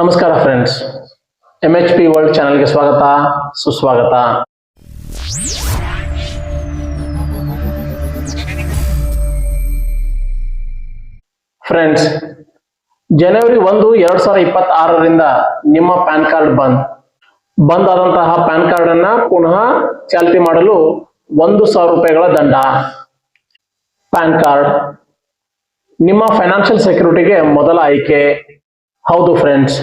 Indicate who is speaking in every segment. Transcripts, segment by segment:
Speaker 1: ನಮಸ್ಕಾರ friends M H P world ಚಾನಲ್ಗೆ ಸ್ವಾಗತ, ಸುಸ್ವಾಗತ. ಫ್ರೆಂಡ್ಸ್ ಜನವರಿ ಒಂದು, ಎರಡ್ ಸಾವಿರದ ಇಪ್ಪತ್ತಾರರಿಂದ ನಿಮ್ಮ ಪ್ಯಾನ್ ಕಾರ್ಡ್ ಬಂದ್. ಬಂದ್ ಆದಂತಹ ಪ್ಯಾನ್ ಕಾರ್ಡ್ ಅನ್ನ ಪುನಃ ಚಾಲ್ತಿ ಮಾಡಲು ಒಂದು ಸಾವಿರ ರೂಪಾಯಿಗಳ ದಂಡ. ಪ್ಯಾನ್ ಕಾರ್ಡ್ ನಿಮ್ಮ ಫೈನಾನ್ಷಿಯಲ್ ಸೆಕ್ಯೂರಿಟಿಗೆ ಮೊದಲ ಆಯ್ಕೆ. ಹೌದು ಫ್ರೆಂಡ್ಸ್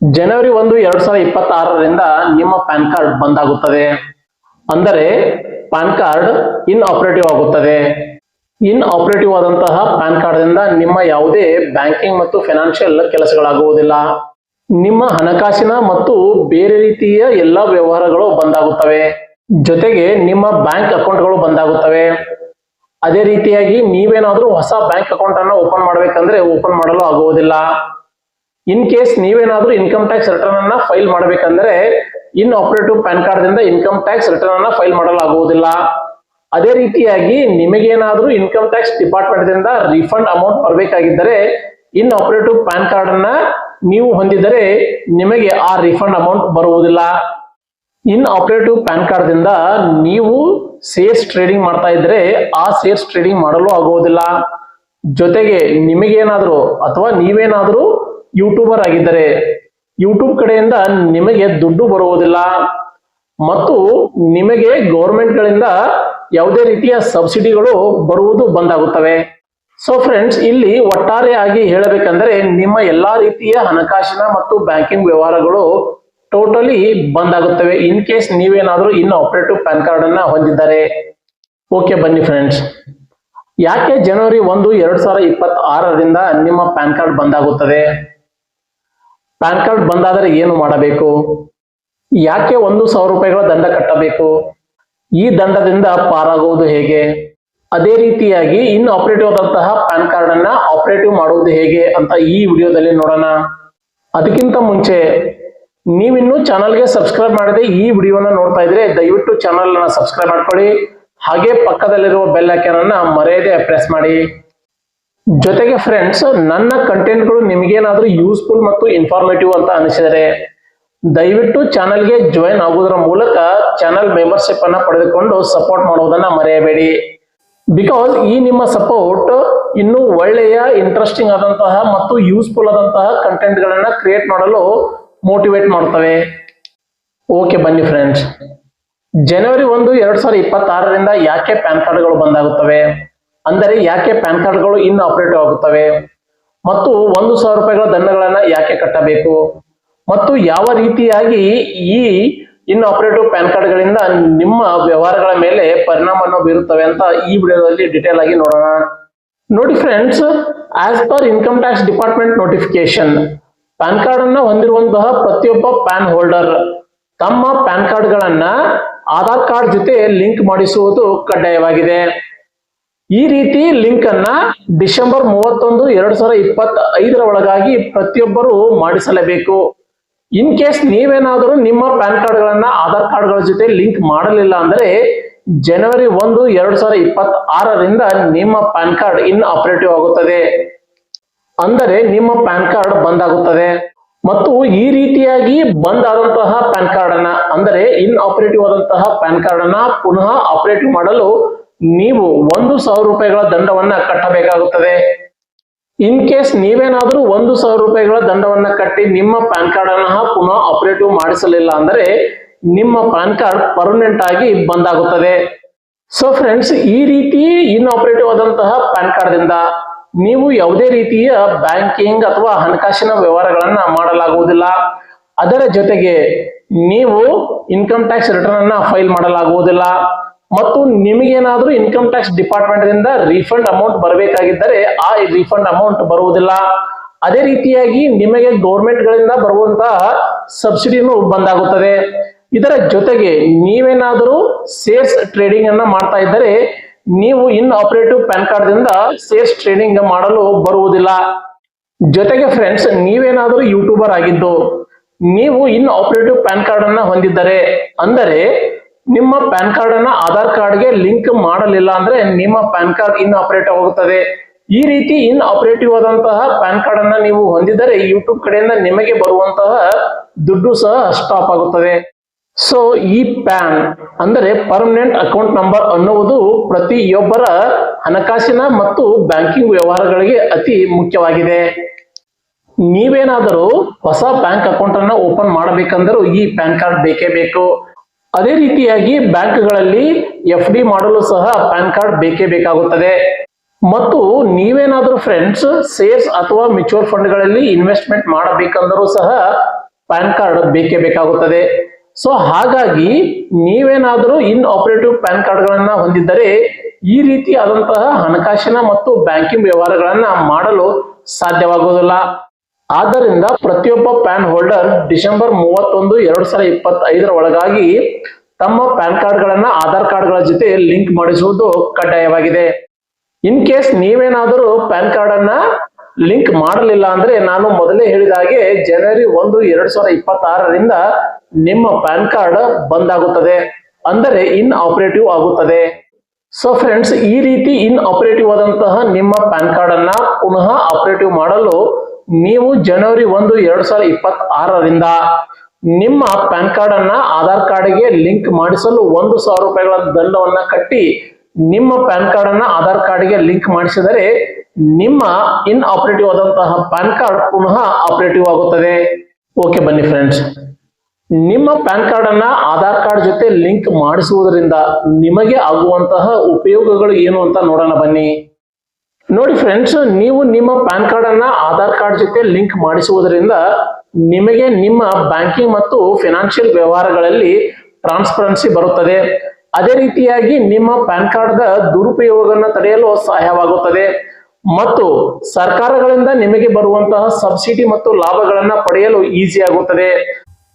Speaker 1: ಜನವರಿ ಒಂದು ಎರಡ್ ಸಾವಿರದ ಇಪ್ಪತ್ತಾರರಿಂದ ನಿಮ್ಮ ಪ್ಯಾನ್ ಕಾರ್ಡ್ ಬಂದ್ ಆಗುತ್ತದೆ ಅಂದರೆ ಪ್ಯಾನ್ ಕಾರ್ಡ್ ಇನ್ ಆಪರೇಟಿವ್ ಆಗುತ್ತದೆ. ಇನ್ ಆಪರೇಟಿವ್ ಆದಂತಹ ಪ್ಯಾನ್ ಕಾರ್ಡ್ ದಿಂದ ನಿಮ್ಮ ಯಾವುದೇ ಬ್ಯಾಂಕಿಂಗ್ ಮತ್ತು ಫೈನಾನ್ಷಿಯಲ್ ಕೆಲಸಗಳಾಗುವುದಿಲ್ಲ. ನಿಮ್ಮ ಹಣಕಾಸಿನ ಮತ್ತು ಬೇರೆ ರೀತಿಯ ಎಲ್ಲ ವ್ಯವಹಾರಗಳು ಬಂದಾಗುತ್ತವೆ. ಜೊತೆಗೆ ನಿಮ್ಮ ಬ್ಯಾಂಕ್ ಅಕೌಂಟ್ಗಳು ಬಂದಾಗುತ್ತವೆ. ಅದೇ ರೀತಿಯಾಗಿ ನೀವೇನಾದ್ರೂ ಹೊಸ ಬ್ಯಾಂಕ್ ಅಕೌಂಟ್ ಅನ್ನ ಓಪನ್ ಮಾಡಬೇಕಂದ್ರೆ ಓಪನ್ ಮಾಡಲು ಆಗುವುದಿಲ್ಲ. ಇನ್ ಕೇಸ್ ನೀವೇನಾದ್ರೂ ಇನ್ಕಮ್ ಟ್ಯಾಕ್ಸ್ ರಿಟರ್ನ್ ಅನ್ನ ಫೈಲ್ ಮಾಡಬೇಕಂದ್ರೆ, ಇನ್ ಆಪರೇಟಿವ್ ಪ್ಯಾನ್ ಕಾರ್ಡ್ ದಿಂದ ಇನ್ಕಮ್ ಟ್ಯಾಕ್ಸ್ ರಿಟರ್ನ್ ಅನ್ನ ಫೈಲ್ ಮಾಡಲು ಆಗುವುದಿಲ್ಲ ಅದೇ ರೀತಿಯಾಗಿ ನಿಮಗೇನಾದ್ರೂ ಇನ್ಕಮ್ ಟ್ಯಾಕ್ಸ್ ಡಿಪಾರ್ಟ್ಮೆಂಟ್ ದಿಂದ ರಿಫಂಡ್ ಅಮೌಂಟ್ ಬರಬೇಕಾಗಿದ್ದರೆ, ಇನ್ ಆಪರೇಟಿವ್ ಪ್ಯಾನ್ ಕಾರ್ಡ್ ಅನ್ನ ನೀವು ಹೊಂದಿದರೆ ನಿಮಗೆ ಆ ರಿಫಂಡ್ ಅಮೌಂಟ್ ಬರುವುದಿಲ್ಲ. ಇನ್ ಆಪರೇಟಿವ್ ಪ್ಯಾನ್ ಕಾರ್ಡ್ ದಿಂದ ನೀವು ಸೇರ್ಸ್ ಟ್ರೇಡಿಂಗ್ ಮಾಡ್ತಾ ಇದ್ರೆ ಆ ಸೇರ್ಸ್ ಟ್ರೇಡಿಂಗ್ ಮಾಡಲು ಆಗುವುದಿಲ್ಲ. ಜೊತೆಗೆ ನಿಮಗೇನಾದರೂ ಅಥವಾ ನೀವೇನಾದ್ರೂ ಯೂಟ್ಯೂಬರ್ ಆಗಿದ್ದರೆ ಯೂಟ್ಯೂಬ್ ಕಡೆಯಿಂದ ನಿಮಗೆ ದುಡ್ಡು ಬರುವುದಿಲ್ಲ. ಮತ್ತು ನಿಮಗೆ ಗೌರ್ಮೆಂಟ್ ಗಳಿಂದ ಯಾವುದೇ ರೀತಿಯ ಸಬ್ಸಿಡಿಗಳು ಬರುವುದು ಬಂದಾಗುತ್ತವೆ. ಸೊ ಫ್ರೆಂಡ್ಸ್ ಇಲ್ಲಿ ಒಟ್ಟಾರೆಯಾಗಿ ಹೇಳಬೇಕಂದ್ರೆ ನಿಮ್ಮ ಎಲ್ಲಾ ರೀತಿಯ ಹಣಕಾಸಿನ ಮತ್ತು ಬ್ಯಾಂಕಿಂಗ್ ವ್ಯವಹಾರಗಳು ಟೋಟಲಿ ಬಂದ್ ಆಗುತ್ತವೆ ಇನ್ ಕೇಸ್ ನೀವೇನಾದ್ರೂ ಇನ್ನು ಆಪರೇಟಿವ್ ಪ್ಯಾನ್ ಕಾರ್ಡ್ ಅನ್ನ ಹೊಂದಿದ್ದಾರೆ. ಓಕೆ ಬನ್ನಿ ಫ್ರೆಂಡ್ಸ್ ಯಾಕೆ ಜನವರಿ ಒಂದು, ಎರಡ್ ಸಾವಿರದ ಇಪ್ಪತ್ತ್ ಆರರಿಂದ ನಿಮ್ಮ ಪ್ಯಾನ್ ಕಾರ್ಡ್ ಬಂದಾಗುತ್ತದೆ? ಪ್ಯಾನ್ ಕಾರ್ಡ್ ಬಂದಾದರೆ ಏನು ಮಾಡಬೇಕು? ಯಾಕೆ ಒಂದು ಸಾವಿರ ರೂಪಾಯಿಗಳ ದಂಡ ಕಟ್ಟಬೇಕು? ಈ ದಂಡದಿಂದ ಪಾರಾಗುವುದು ಹೇಗೆ? ಅದೇ ರೀತಿಯಾಗಿ ಇನ್ ಆಪರೇಟಿವ್ ಆದಂತಹ ಪ್ಯಾನ್ ಕಾರ್ಡ್ ಅನ್ನ ಆಪರೇಟಿವ್ ಮಾಡುವುದು ಹೇಗೆ ಅಂತ ಈ ವಿಡಿಯೋದಲ್ಲಿ ನೋಡೋಣ. ಅದಕ್ಕಿಂತ ಮುಂಚೆ, ನೀವಿನ್ನೂ ಚಾನಲ್ಗೆ ಸಬ್ಸ್ಕ್ರೈಬ್ ಮಾಡದೆ ಈ ವಿಡಿಯೋನ ನೋಡ್ತಾ ಇದ್ರೆ ದಯವಿಟ್ಟು ಚಾನಲ್ ಅನ್ನ ಸಬ್ಸ್ಕ್ರೈಬ್ ಮಾಡ್ಕೊಳ್ಳಿ. ಹಾಗೆ ಪಕ್ಕದಲ್ಲಿರುವ ಬೆಲ್ ಐಕಾನ್ ಅನ್ನ ಮರೆಯದೆ ಪ್ರೆಸ್ ಮಾಡಿ. ಜೊತೆಗೆ ಫ್ರೆಂಡ್ಸ್ ನನ್ನ ಕಂಟೆಂಟ್ಗಳು ನಿಮಗೇನಾದ್ರೂ ಯೂಸ್ಫುಲ್ ಮತ್ತು ಇನ್ಫಾರ್ಮೇಟಿವ್ ಅಂತ ಅನಿಸಿದರೆ, ದಯವಿಟ್ಟು ಚಾನಲ್ಗೆ ಜಾಯಿನ್ ಆಗುವುದರ ಮೂಲಕ ಚಾನಲ್ ಮೆಂಬರ್ಶಿಪ್ ಅನ್ನ ಪಡೆದುಕೊಂಡು ಸಪೋರ್ಟ್ ಮಾಡುವುದನ್ನ ಮರೆಯಬೇಡಿ. ಬಿಕಾಸ್ ಈ ನಿಮ್ಮ ಸಪೋರ್ಟ್ ಇನ್ನೂ ಒಳ್ಳೆಯ ಇಂಟ್ರೆಸ್ಟಿಂಗ್ ಆದಂತಹ ಮತ್ತು ಯೂಸ್ಫುಲ್ ಆದಂತಹ ಕಂಟೆಂಟ್ ಗಳನ್ನ ಕ್ರಿಯೇಟ್ ಮಾಡಲು ಮೋಟಿವೇಟ್ ಮಾಡ್ತವೆ. ಓಕೆ ಬನ್ನಿ ಫ್ರೆಂಡ್ಸ್ ಜನವರಿ ಒಂದು, ಎರಡ್ ಸಾವಿರದ ಇಪ್ಪತ್ತಾರರಿಂದ ಯಾಕೆ ಪ್ಯಾನ್ ಕಾರ್ಡ್ಗಳು ಬಂದಾಗುತ್ತವೆ? ಅಂದರೆ ಯಾಕೆ ಪ್ಯಾನ್ ಕಾರ್ಡ್ಗಳು ಇನ್ ಆಪರೇಟಿವ್ ಆಗುತ್ತವೆ? ಮತ್ತು ಒಂದು ಸಾವಿರ ರೂಪಾಯಿಗಳ ದಂಡಗಳನ್ನ ಯಾಕೆ ಕಟ್ಟಬೇಕು? ಮತ್ತು ಯಾವ ರೀತಿಯಾಗಿ ಈ ಇನ್ ಆಪರೇಟಿವ್ ಪ್ಯಾನ್ ಕಾರ್ಡ್ಗಳಿಂದ ನಿಮ್ಮ ವ್ಯವಹಾರಗಳ ಮೇಲೆ ಪರಿಣಾಮವನ್ನು ಬೀರುತ್ತವೆ ಅಂತ ಈ ವಿಡಿಯೋದಲ್ಲಿ ಡಿಟೇಲ್ ಆಗಿ ನೋಡೋಣ. ನೋಡಿ friends as per income tax department notification PAN card ಅನ್ನ ಹೊಂದಿರುವಂತಹ ಪ್ರತಿಯೊಬ್ಬ ಪ್ಯಾನ್ ಹೋಲ್ಡರ್ ತಮ್ಮ ಪ್ಯಾನ್ ಕಾರ್ಡ್ಗಳನ್ನ ಆಧಾರ್ ಕಾರ್ಡ್ ಜೊತೆ ಲಿಂಕ್ ಮಾಡಿಸುವುದು ಕಡ್ಡಾಯವಾಗಿದೆ. ಈ ರೀತಿ ಲಿಂಕ್ ಅನ್ನ ಡಿಸೆಂಬರ್ ಮೂವತ್ತೊಂದು, ಎರಡ್ ಸಾವಿರದ ಇಪ್ಪತ್ತ ಐದರ ಒಳಗಾಗಿ ಪ್ರತಿಯೊಬ್ಬರು ಮಾಡಿಸಲೇಬೇಕು. ಇನ್ ಕೇಸ್ ನೀವೇನಾದರೂ ನಿಮ್ಮ ಪ್ಯಾನ್ ಕಾರ್ಡ್ ಗಳನ್ನ ಆಧಾರ್ ಕಾರ್ಡ್ಗಳ ಜೊತೆ ಲಿಂಕ್ ಮಾಡಲಿಲ್ಲ ಅಂದ್ರೆ ಜನವರಿ ಒಂದು, ಎರಡ್ ಸಾವಿರದ ಇಪ್ಪತ್ತ್ ಆರರಿಂದ ನಿಮ್ಮ ಪ್ಯಾನ್ ಕಾರ್ಡ್ ಇನ್ ಆಪರೇಟಿವ್ ಆಗುತ್ತದೆ. ಅಂದರೆ ನಿಮ್ಮ ಪ್ಯಾನ್ ಕಾರ್ಡ್ ಬಂದ್ ಆಗುತ್ತದೆ. ಮತ್ತು ಈ ರೀತಿಯಾಗಿ ಬಂದ್ ಆದಂತಹ ಪ್ಯಾನ್ ಕಾರ್ಡ್ ಅನ್ನ ಅಂದರೆ ಇನ್ ಆಪರೇಟಿವ್ ಆದಂತಹ ಪ್ಯಾನ್ ಕಾರ್ಡ್ ಅನ್ನ ಪುನಃ ಆಪರೇಟಿವ್ ಮಾಡಲು ನೀವು ಒಂದು ಸಾವಿರ ರೂಪಾಯಿಗಳ ದಂಡವನ್ನ ಕಟ್ಟಬೇಕಾಗುತ್ತದೆ. ಇನ್ ಕೇಸ್ ನೀವೇನಾದ್ರೂ ಒಂದು ಸಾವಿರ ರೂಪಾಯಿಗಳ ದಂಡವನ್ನ ಕಟ್ಟಿ ನಿಮ್ಮ ಪ್ಯಾನ್ ಕಾರ್ಡ್ ಅನ್ನ ಪುನಃ ಆಪರೇಟಿವ್ ಮಾಡಿಸಲಿಲ್ಲ ಅಂದ್ರೆ ನಿಮ್ಮ ಪ್ಯಾನ್ ಕಾರ್ಡ್ ಪರ್ಮನೆಂಟ್ ಆಗಿ ಬಂದ್ ಆಗುತ್ತದೆ ಸೊ ಫ್ರೆಂಡ್ಸ್ ಈ ರೀತಿ ಇನ್ ಆಪರೇಟಿವ್ ಆದಂತಹ ಪ್ಯಾನ್ ಕಾರ್ಡ್ ದಿಂದ ನೀವು ಯಾವುದೇ ರೀತಿಯ ಬ್ಯಾಂಕಿಂಗ್ ಅಥವಾ ಹಣಕಾಸಿನ ವ್ಯವಹಾರಗಳನ್ನ ಮಾಡಲಾಗುವುದಿಲ್ಲ. ಅದರ ಜೊತೆಗೆ ನೀವು ಇನ್ಕಮ್ ಟ್ಯಾಕ್ಸ್ ರಿಟರ್ನ್ ಅನ್ನ ಫೈಲ್ ಮಾಡಲಾಗುವುದಿಲ್ಲ. ಮತ್ತು ನಿಮಗೇನಾದ್ರೂ ಇನ್ಕಮ್ ಟ್ಯಾಕ್ಸ್ ಡಿಪಾರ್ಟ್ಮೆಂಟ್ ದಿಂದ ರೀಫಂಡ್ ಅಮೌಂಟ್ ಬರಬೇಕಾಗಿದ್ದರೆ ಆ ರೀಫಂಡ್ ಅಮೌಂಟ್ ಬರುವುದಿಲ್ಲ. ಅದೇ ರೀತಿಯಾಗಿ ನಿಮಗೆ ಗೌರ್ಮೆಂಟ್ ಗಳಿಂದ ಬರುವಂತಹ ಸಬ್ಸಿಡಿನೂ ಬಂದಾಗುತ್ತದೆ. ಇದರ ಜೊತೆಗೆ ನೀವೇನಾದರೂ ಸೇರ್ಸ್ ಟ್ರೇಡಿಂಗ್ ಅನ್ನ ಮಾಡ್ತಾ ಇದ್ದರೆ ನೀವು ಇನ್ ಆಪರೇಟಿವ್ ಪ್ಯಾನ್ ಕಾರ್ಡ್ ದಿಂದ ಸೇರ್ಸ್ ಟ್ರೇಡಿಂಗ್ ಮಾಡಲು ಬರುವುದಿಲ್ಲ. ಜೊತೆಗೆ ಫ್ರೆಂಡ್ಸ್ ನೀವೇನಾದರೂ ಯೂಟ್ಯೂಬರ್ ಆಗಿದ್ದು, ನೀವು ಇನ್ ಆಪರೇಟಿವ್ ಪ್ಯಾನ್ ಕಾರ್ಡ್ ಅನ್ನ ಹೊಂದಿದ್ದರೆ, ಅಂದರೆ ನಿಮ್ಮ ಪ್ಯಾನ್ ಕಾರ್ಡ್ ಅನ್ನ ಆಧಾರ್ ಕಾರ್ಡ್ಗೆ ಲಿಂಕ್ ಮಾಡಲಿಲ್ಲ ಅಂದ್ರೆ ನಿಮ್ಮ ಪ್ಯಾನ್ ಕಾರ್ಡ್ ಇನ್ ಆಪರೇಟ್ ಆಗುತ್ತದೆ. ಈ ರೀತಿ ಇನ್ ಆಪರೇಟಿವ್ ಆದಂತಹ ಪ್ಯಾನ್ ಕಾರ್ಡ್ ಅನ್ನ ನೀವು ಹೊಂದಿದರೆ ಯೂಟ್ಯೂಬ್ ಕಡೆಯಿಂದ ನಿಮಗೆ ಬರುವಂತಹ ದುಡ್ಡು ಸಹ ಸ್ಟಾಪ್ ಆಗುತ್ತದೆ. ಸೊ ಈ ಪ್ಯಾನ್ ಅಂದರೆ ಪರ್ಮನೆಂಟ್ ಅಕೌಂಟ್ ನಂಬರ್ ಅನ್ನುವುದು ಪ್ರತಿಯೊಬ್ಬರ ಹಣಕಾಸಿನ ಮತ್ತು ಬ್ಯಾಂಕಿಂಗ್ ವ್ಯವಹಾರಗಳಿಗೆ ಅತಿ ಮುಖ್ಯವಾಗಿದೆ. ನೀವೇನಾದರೂ ಹೊಸ ಬ್ಯಾಂಕ್ ಅಕೌಂಟ್ ಅನ್ನ ಓಪನ್ ಮಾಡಬೇಕಂದರೂ ಈ ಪ್ಯಾನ್ ಕಾರ್ಡ್ ಬೇಕೇ ಬೇಕು. ಅದೇ ರೀತಿಯಾಗಿ ಬ್ಯಾಂಕ್ಗಳಲ್ಲಿ ಎಫ್ ಡಿ ಮಾಡಲು ಸಹ ಪ್ಯಾನ್ ಕಾರ್ಡ್ ಬೇಕೇ ಬೇಕಾಗುತ್ತದೆ. ಮತ್ತು ನೀವೇನಾದರೂ ಫ್ರೆಂಡ್ಸ್, ಸೇರ್ಸ್ ಅಥವಾ ಮ್ಯೂಚುವಲ್ ಫಂಡ್ಗಳಲ್ಲಿ ಇನ್ವೆಸ್ಟ್ಮೆಂಟ್ ಮಾಡಬೇಕಂದರೂ ಸಹ ಪ್ಯಾನ್ ಕಾರ್ಡ್ ಬೇಕೇ ಬೇಕಾಗುತ್ತದೆ. ಸೊ, ಹಾಗಾಗಿ ನೀವೇನಾದರೂ ಇನ್ ಆಪರೇಟಿವ್ ಪ್ಯಾನ್ ಕಾರ್ಡ್ಗಳನ್ನ ಹೊಂದಿದ್ದರೆ ಈ ರೀತಿ ಆದಂತಹ ಹಣಕಾಸಿನ ಮತ್ತು ಬ್ಯಾಂಕಿಂಗ್ ವ್ಯವಹಾರಗಳನ್ನ ಮಾಡಲು ಸಾಧ್ಯವಾಗುವುದಿಲ್ಲ. ಆದ್ದರಿಂದ ಪ್ರತಿಯೊಬ್ಬ ಪ್ಯಾನ್ ಹೋಲ್ಡರ್ ಡಿಸೆಂಬರ್ ಮೂವತ್ತೊಂದು, ಎರಡ್ ಸಾವಿರದ ಇಪ್ಪತ್ತೈದರ ಒಳಗಾಗಿ ತಮ್ಮ ಪ್ಯಾನ್ ಕಾರ್ಡ್ಗಳನ್ನ ಆಧಾರ್ ಕಾರ್ಡ್ಗಳ ಜೊತೆ ಲಿಂಕ್ ಮಾಡಿಸುವುದು ಕಡ್ಡಾಯವಾಗಿದೆ. ಇನ್ ಕೇಸ್ ನೀವೇನಾದರೂ ಪ್ಯಾನ್ ಕಾರ್ಡ್ ಅನ್ನ ಲಿಂಕ್ ಮಾಡಲಿಲ್ಲ ಅಂದ್ರೆ ನಾನು ಮೊದಲೇ ಹೇಳಿದ ಹಾಗೆ ಜನವರಿ ಒಂದು, ಎರಡ್ ಸಾವಿರದ ಇಪ್ಪತ್ತಾರರಿಂದ ನಿಮ್ಮ ಪ್ಯಾನ್ ಕಾರ್ಡ್ ಬಂದ್ ಆಗುತ್ತದೆ ಅಂದರೆ ಇನ್ ಆಪರೇಟಿವ್ ಆಗುತ್ತದೆ. ಸೊ ಫ್ರೆಂಡ್ಸ್ ಈ ರೀತಿ ಇನ್ ಆಪರೇಟಿವ್ ಆದಂತಹ ನಿಮ್ಮ ಪ್ಯಾನ್ ಕಾರ್ಡ್ ಅನ್ನ ಪುನಃ ಆಪರೇಟಿವ್ ಮಾಡಲು ನೀವು ಜನವರಿ ಒಂದು, ಎರಡ್ ಸಾವಿರದ ಇಪ್ಪತ್ತಾರರಿಂದ ನಿಮ್ಮ ಪ್ಯಾನ್ ಕಾರ್ಡ್ ಅನ್ನ ಆಧಾರ್ ಕಾರ್ಡ್ಗೆ ಲಿಂಕ್ ಮಾಡಿಸಲು ಒಂದು ಸಾವಿರ ರೂಪಾಯಿಗಳ ದಂಡವನ್ನ ಕಟ್ಟಿ ನಿಮ್ಮ ಪ್ಯಾನ್ ಕಾರ್ಡ್ ಅನ್ನ ಆಧಾರ್ ಕಾರ್ಡ್ಗೆ ಲಿಂಕ್ ಮಾಡಿಸಿದರೆ ನಿಮ್ಮ ಇನ್ ಆಪರೇಟಿವ್ ಆದಂತಹ ಪ್ಯಾನ್ ಕಾರ್ಡ್ ಪುನಃ ಆಪರೇಟಿವ್ ಆಗುತ್ತದೆ. ಓಕೆ, ಬನ್ನಿ ಫ್ರೆಂಡ್ಸ್ ನಿಮ್ಮ ಪ್ಯಾನ್ ಕಾರ್ಡ್ ಅನ್ನ ಆಧಾರ್ ಕಾರ್ಡ್ ಜೊತೆ ಲಿಂಕ್ ಮಾಡಿಸುವುದರಿಂದ ನಿಮಗೆ ಆಗುವಂತಹ ಉಪಯೋಗಗಳು ಏನು ಅಂತ ನೋಡೋಣ ಬನ್ನಿ. ನೋಡಿ ಫ್ರೆಂಡ್ಸ್ ನೀವು ನಿಮ್ಮ ಪ್ಯಾನ್ ಕಾರ್ಡ್ ಅನ್ನ ಆಧಾರ್ ಕಾರ್ಡ್ ಜೊತೆ ಲಿಂಕ್ ಮಾಡಿಸುವುದರಿಂದ ನಿಮಗೆ ನಿಮ್ಮ ಬ್ಯಾಂಕಿಂಗ್ ಮತ್ತು ಫಿನಾನ್ಷಿಯಲ್ ವ್ಯವಹಾರಗಳಲ್ಲಿ ಟ್ರಾನ್ಸ್ಪರೆನ್ಸಿ ಬರುತ್ತದೆ. ಅದೇ ರೀತಿಯಾಗಿ ನಿಮ್ಮ ಪ್ಯಾನ್ ಕಾರ್ಡ್ ದ ದುರುಪಯೋಗವನ್ನು ತಡೆಯಲು ಸಹಾಯವಾಗುತ್ತದೆ. ಮತ್ತು ಸರ್ಕಾರಗಳಿಂದ ನಿಮಗೆ ಬರುವಂತಹ ಸಬ್ಸಿಡಿ ಮತ್ತು ಲಾಭಗಳನ್ನ ಪಡೆಯಲು ಈಸಿ ಆಗುತ್ತದೆ.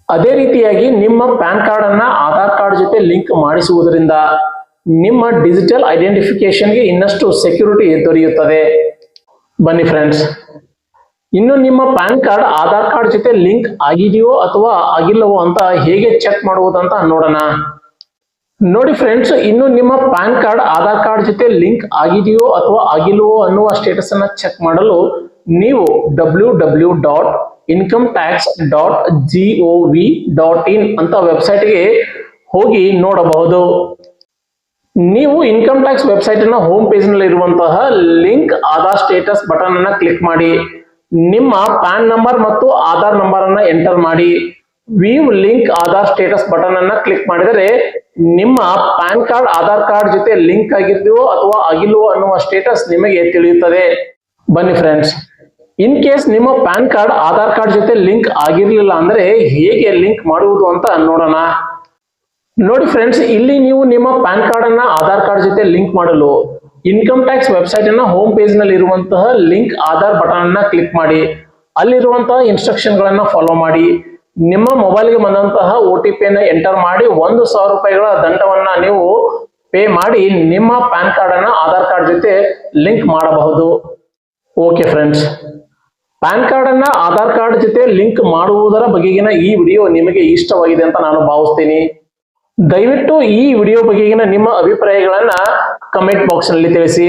Speaker 1: ಅದೇ ರೀತಿಯಾಗಿ ನಿಮ್ಮ ಪ್ಯಾನ್ ಕಾರ್ಡ್ ಅನ್ನ ಆಧಾರ್ ಕಾರ್ಡ್ ಜೊತೆ ಲಿಂಕ್ ಮಾಡಿಸುವುದರಿಂದ ನಿಮ್ಮ ಡಿಜಿಟಲ್ ಐಡೆಂಟಿಫಿಕೇಶನ್ಗೆ ಇನ್ನಷ್ಟು ಸೆಕ್ಯೂರಿಟಿ ದೊರೆಯುತ್ತದೆ. ಬನ್ನಿ ಫ್ರೆಂಡ್ಸ್ ಇನ್ನು ನಿಮ್ಮ ಪ್ಯಾನ್ ಕಾರ್ಡ್ ಆಧಾರ್ ಕಾರ್ಡ್ ಜೊತೆ ಲಿಂಕ್ ಆಗಿದೆಯೋ ಅಥವಾ ಆಗಿಲ್ಲವೋ ಅಂತ ಹೇಗೆ ಚೆಕ್ ಮಾಡುವುದಂತ ನೋಡೋಣ. ನೋಡಿ ಫ್ರೆಂಡ್ಸ್ ಇನ್ನು ನಿಮ್ಮ ಪ್ಯಾನ್ ಕಾರ್ಡ್ ಆಧಾರ್ ಕಾರ್ಡ್ ಜೊತೆ ಲಿಂಕ್ ಆಗಿದೆಯೋ ಅಥವಾ ಆಗಿಲ್ಲವೋ ಅನ್ನುವ ಸ್ಟೇಟಸ್ ಅನ್ನ ಚೆಕ್ ಮಾಡಲು ನೀವು W W dot income tax dot G O V dot in ಅಂತ ವೆಬ್ಸೈಟ್ಗೆ ಹೋಗಿ ನೋಡಬಹುದು. ನೀವು ಇನ್ಕಮ್ ಟ್ಯಾಕ್ಸ್ ವೆಬ್ಸೈಟ್ನ ಹೋಮ್ ಪೇಜ್ನಲ್ಲಿ ಇರುವಂತಹ ಲಿಂಕ್ ಆಧಾರ್ ಸ್ಟೇಟಸ್ ಬಟನ್ ಅನ್ನ ಕ್ಲಿಕ್ ಮಾಡಿ. ನಿಮ್ಮ ಪ್ಯಾನ್ ನಂಬರ್ ಮತ್ತು ಆಧಾರ್ ನಂಬರ್ ಅನ್ನ ಎಂಟರ್ ಮಾಡಿ. View link Aadhaar status button ಅನ್ನ ಕ್ಲಿಕ್ ಮಾಡಿದರೆ ನಿಮ್ಮ ಪ್ಯಾನ್ ಕಾರ್ಡ್ ಆಧಾರ್ ಕಾರ್ಡ್ ಜೊತೆ ಲಿಂಕ್ ಆಗಿರ್ತೀವೋ ಅಥವಾ ಆಗಿಲ್ವೋ ಅನ್ನುವ ಸ್ಟೇಟಸ್ ನಿಮಗೆ ತಿಳಿಯುತ್ತದೆ. ಬನ್ನಿ ಫ್ರೆಂಡ್ಸ್ ಇನ್ ಕೇಸ್ ನಿಮ್ಮ ಪ್ಯಾನ್ ಕಾರ್ಡ್ ಆಧಾರ್ ಕಾರ್ಡ್ ಜೊತೆ ಲಿಂಕ್ ಆಗಿರ್ಲಿಲ್ಲ ಅಂದ್ರೆ ಹೇಗೆ ಲಿಂಕ್ ಮಾಡುವುದು ಅಂತ ನೋಡೋಣ. ನೋಡಿ ಫ್ರೆಂಡ್ಸ್ ಇಲ್ಲಿ ನೀವು ನಿಮ್ಮ ಪ್ಯಾನ್ ಕಾರ್ಡ್ ಅನ್ನ ಆಧಾರ್ ಕಾರ್ಡ್ ಜೊತೆ ಲಿಂಕ್ ಮಾಡಲು ಇನ್ಕಮ್ ಟ್ಯಾಕ್ಸ್ ವೆಬ್ಸೈಟ್ ಅನ್ನ ಹೋಮ್ ಪೇಜ್ನಲ್ಲಿ ಇರುವಂತಹ ಲಿಂಕ್ ಆಧಾರ್ ಬಟನ್ ಅನ್ನ ಕ್ಲಿಕ್ ಮಾಡಿ. ಅಲ್ಲಿರುವಂತಹ ಇನ್ಸ್ಟ್ರಕ್ಷನ್ ಗಳನ್ನ ಫಾಲೋ ಮಾಡಿ. ನಿಮ್ಮ ಮೊಬೈಲ್ಗೆ ಬಂದಂತಹ ಒ ಟಿ ಪಿಯನ್ನು ಎಂಟರ್ ಮಾಡಿ. ಒಂದು ಸಾವಿರ ರೂಪಾಯಿಗಳ ದಂಡವನ್ನ ನೀವು ಪೇ ಮಾಡಿ ನಿಮ್ಮ ಪ್ಯಾನ್ ಕಾರ್ಡ್ ಅನ್ನ ಆಧಾರ್ ಕಾರ್ಡ್ ಜೊತೆ ಲಿಂಕ್ ಮಾಡಬಹುದು. ಓಕೆ ಫ್ರೆಂಡ್ಸ್ ಪ್ಯಾನ್ ಕಾರ್ಡ್ ಅನ್ನ ಆಧಾರ್ ಕಾರ್ಡ್ ಜೊತೆ ಲಿಂಕ್ ಮಾಡುವುದರ ಬಗೆಗಿನ ಈ ವಿಡಿಯೋ ನಿಮಗೆ ಇಷ್ಟವಾಗಿದೆ ಅಂತ ನಾನು ಭಾವಿಸ್ತೀನಿ. ದಯವಿಟ್ಟು ಈ ವಿಡಿಯೋ ಬಗೆಗಿನ ನಿಮ್ಮ ಅಭಿಪ್ರಾಯಗಳನ್ನ ಕಮೆಂಟ್ ಬಾಕ್ಸ್ನಲ್ಲಿ ತಿಳಿಸಿ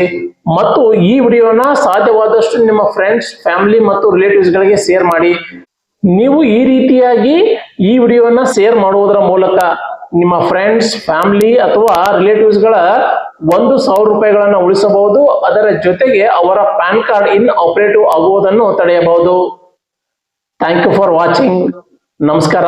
Speaker 1: ಮತ್ತು ಈ ವಿಡಿಯೋನ ಸಾಧ್ಯವಾದಷ್ಟು ನಿಮ್ಮ ಫ್ರೆಂಡ್ಸ್ ಫ್ಯಾಮಿಲಿ ಮತ್ತು ರಿಲೇಟಿವ್ಸ್ ಗಳಿಗೆ ಶೇರ್ ಮಾಡಿ. ನೀವು ಈ ರೀತಿಯಾಗಿ ಈ ವಿಡಿಯೋನ ಶೇರ್ ಮಾಡುವುದರ ಮೂಲಕ ನಿಮ್ಮ ಫ್ರೆಂಡ್ಸ್ ಫ್ಯಾಮಿಲಿ ಅಥವಾ ರಿಲೇಟಿವ್ಸ್ಗಳ ಒಂದು ಸಾವಿರ ರೂಪಾಯಿಗಳನ್ನ ಉಳಿಸಬಹುದು. ಅದರ ಜೊತೆಗೆ ಅವರ ಪ್ಯಾನ್ ಕಾರ್ಡ್ ಇನ್ ಆಪರೇಟಿವ್ ಆಗುವುದನ್ನು ತಡೆಯಬಹುದು. ಥ್ಯಾಂಕ್ ಯು ಫಾರ್ ವಾಚಿಂಗ್ ನಮಸ್ಕಾರ.